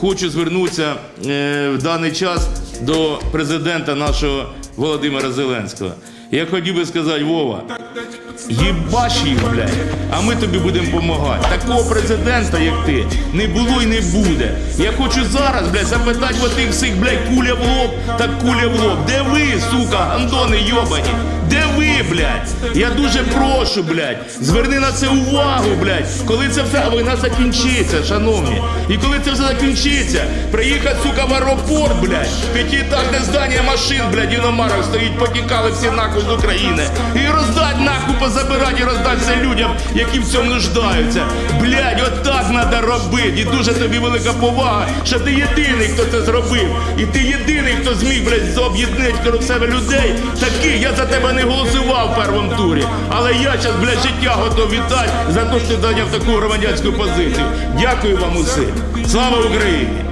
хочу звернутися е, в даний час до президента нашого Володимира Зеленського. Я хотів би сказати, Вова, їбаш їх, блядь, а ми тобі будемо допомагати. Такого президента, як ти, не було і не буде. Я хочу зараз, блядь, запитати в тих всіх, блядь, куля в лоб, так куля в лоб. Де ви, сука, гандони йобані? Де ви, блядь? Я дуже прошу, блядь, зверни на це увагу, блядь. Коли це все війна закінчиться, шановні. І коли це все закінчиться, приїхати, сука, в аеропорт, блядь, п'ятиэтажне здання машин, блядь, іномарок стоїть, потікали всі нахуй з України. І роздать нахуй позабирати і роздати все людям, які в цьому нуждаються. Блядь, отак треба робити. І дуже тобі велика повага, що ти єдиний, хто це зробив. І ти єдиний, хто зміг, блядь, об'єднати себе людей. Таких я за тебе не голосував в першому турі. Але я зараз, блядь, життя готов віддати за те, що зайняв таку громадянську позицію. Дякую вам усім. Слава Україні!